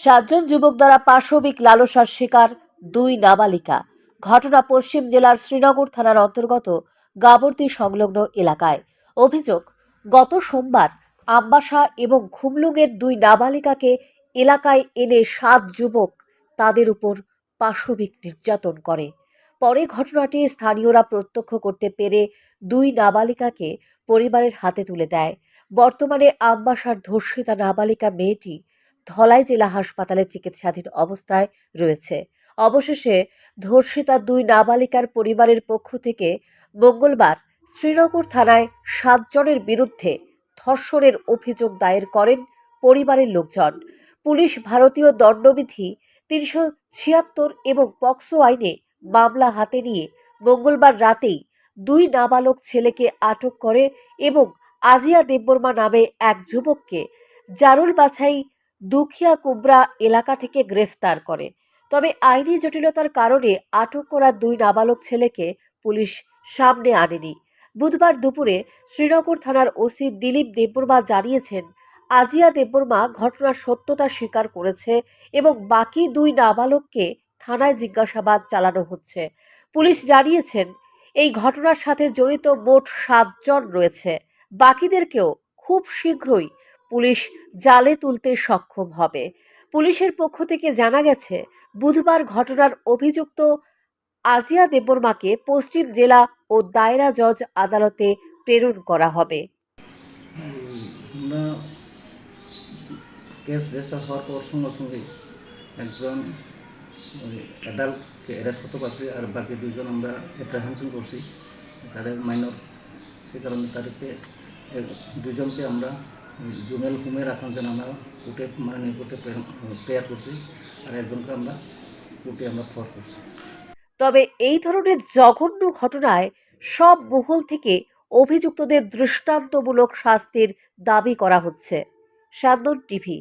সাতজন যুবক দ্বারা পাশবিক লালসার শিকার দুই নাবালিকা। ঘটনা পশ্চিম জেলার শ্রীনগর থানার অন্তর্গত গাবর্তি সংলগ্ন এলাকায়। অভিযোগ, গত সোমবার আম্বাসা এবং খুমলুঙের দুই নাবালিকাকে এলাকায় এনে সাত যুবক তাদের উপর পাশবিক নির্যাতন করে। পরে ঘটনাটি স্থানীয়রা প্রত্যক্ষ করতে পেরে দুই নাবালিকাকে পরিবারের হাতে তুলে দেয়। বর্তমানে আম্বাসার ধর্ষিতা নাবালিকা মেয়েটি ধলাই জেলা হাসপাতালে চিকিৎসাধীন অবস্থায় রয়েছে। অবশেষে ধর্ষিতা দুই নাবালিকার পরিবারের পক্ষ থেকে মঙ্গলবার শ্রীনগর থানায় সাতজনের বিরুদ্ধে ধর্ষণের অভিযোগ দায়ের করেন পরিবারের লোকজন। পুলিশ ভারতীয় দণ্ডবিধি তিনশো ছিয়াত্তর এবং পক্সো আইনে মামলা হাতে নিয়ে মঙ্গলবার রাতেই দুই নাবালক ছেলেকে আটক করে এবং আজিয়া দেববর্মা নামে এক যুবককে জারুল বাছাই দুখিয়া কুবরা এলাকা থেকে গ্রেফতার করে। তবে আইনি জটিলতার কারণে আটক করা দুই নাবালক ছেলেকে পুলিশ সামনে আনেনি। বুধবার দুপুরে শ্রীনগর থানার ওসি দিলীপ দেববর্মা জানিয়েছেন, আজিয়া দেববর্মা ঘটনার সত্যতা স্বীকার করেছে এবং বাকি দুই নাবালককে থানায় জিজ্ঞাসাবাদ চালানো হচ্ছে। পুলিশ জানিয়েছেন, এই ঘটনার সাথে জড়িত মোট সাতজন রয়েছে। বাকিদেরকেও খুব শীঘ্রই পুলিশ জালে তুলতে সক্ষম হবে। পুলিশের পক্ষ থেকে জানা গেছে, বুধবার ঘটনার অভিযুক্ত আজিয়া দেববর্মাকে পশ্চিম জেলা ও দায়রা জজ আদালতে প্রেরণ করা হবে। কেস রেজিস্টার হওয়ার পর সঙ্গে সঙ্গে একজন অ্যাডাল্টকে অ্যারেস্ট করতে পারছি আর বাকি দুজন আমরা অ্যাপ্রিহেনশন করছি। তাদের মাইনর সে কারণে তাদেরকে দুজনকে আমরা জুমেল রাখার জন্য আমরা কোর্টে মানে কোর্টে প্রেয়ার করছি। আর একজনকে আমরা কোর্টে আমরা ফর করছি। তবে এই ধরনের জঘন্য ঘটনায় সব মহল থেকে অভিযুক্তদের দৃষ্টান্তমূলক শাস্তির দাবি করা হচ্ছে। সান্দন টিভি